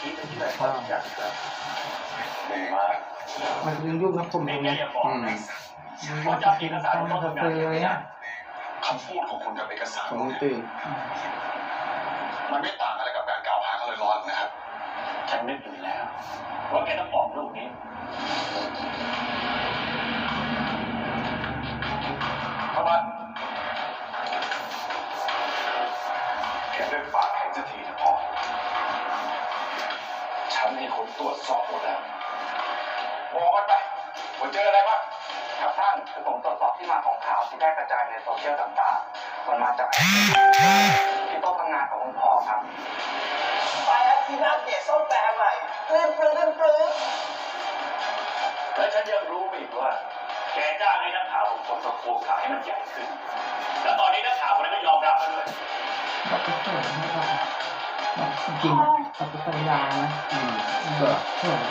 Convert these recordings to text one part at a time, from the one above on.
คิดไปที่ไหนครับอยากครับหนึ่งมามันยังยุ่งกับผมอไม่ยู่งั้ไงนอย่าบอกอืมนะมันเขายุ่งจะเอกสารทำของกาทำแฟงานเลยนะคำพูดของคุณกับเอกสารของตื่นมันไม่ต่างอะไรกับการกล่าวหาเขาเลยร้อนนะครับ ฉันนึกอยู่แล้ว ว่าแกต้องบอกลูกนี้ ฉันให้คนตรวจสอบหมดแล้วบอกมันไปว่าเจออะไรบ้างครับท่านคือผมตรวจสอบที่มาของข่าวที่ได้กระจายในโซเชียลต่างๆ มันมาจากที่โต๊ะทำงานของคุณพ่อครับไปแล้วที่นัดเนี่ยส้มแปลใหม่ปลื้มปลื้มปลื้มและฉันยังรู้อีกว่า แกจ้างให้นักข่าวผมผมตะโกนข่าวให้มันใหญ่ขึ้น แล้วตอนนี้นักข่าวคนนั้นก็ยอมรับแล้วด้วย แบบที่สวยนะครับแบบจริงๆแบบที่สัญญานะอืมเออสวย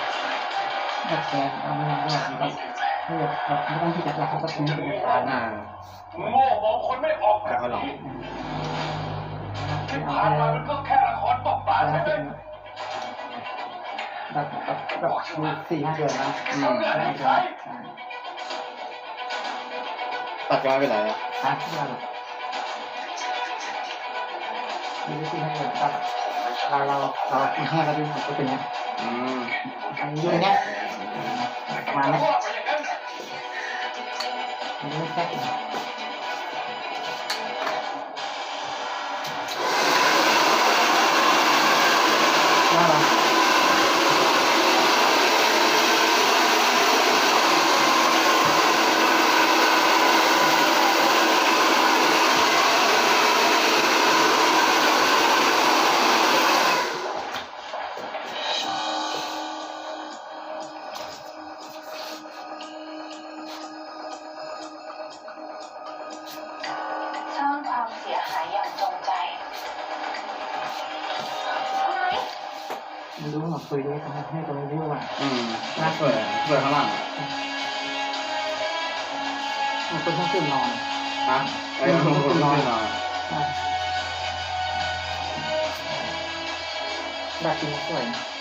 แบบแกเอาไม่ได้แบบแบบไม่แบบแบบไม่ต้องที่จะรับเขาก็ทิ้งเป็นตาอ่าโง่มองคนไม่ออกแบแต่บก็ลองนี้ที่ที่เอาผ่านไปมามันก็แค่ละครตบปากแบบใช่ไหมแบบแบบแบบมีสี่ห้าเดือนนะอืมทำงานให้ใครตัดก็ไม่เป็นไรอะฮะที่เรามีสี่ห้าเดือนตัด เราเราเราห้าเราดูก็เป็นเนี้ยอืมอันนี้เนี้ยประมาณนี้ว่าไปอย่างนั้นมันไม่แค่ ความเสียหายอย่างจงใจทำไมไม่รู้มาคุยด้วยทำให้ให้ตรงนี้รู้ว่าอืมน่าสวยอะสวยข้างหลังอะมันเป็นห้องตื่นนอนฮะไอ้คนคนนอนนอนแบบจริงสวยนะ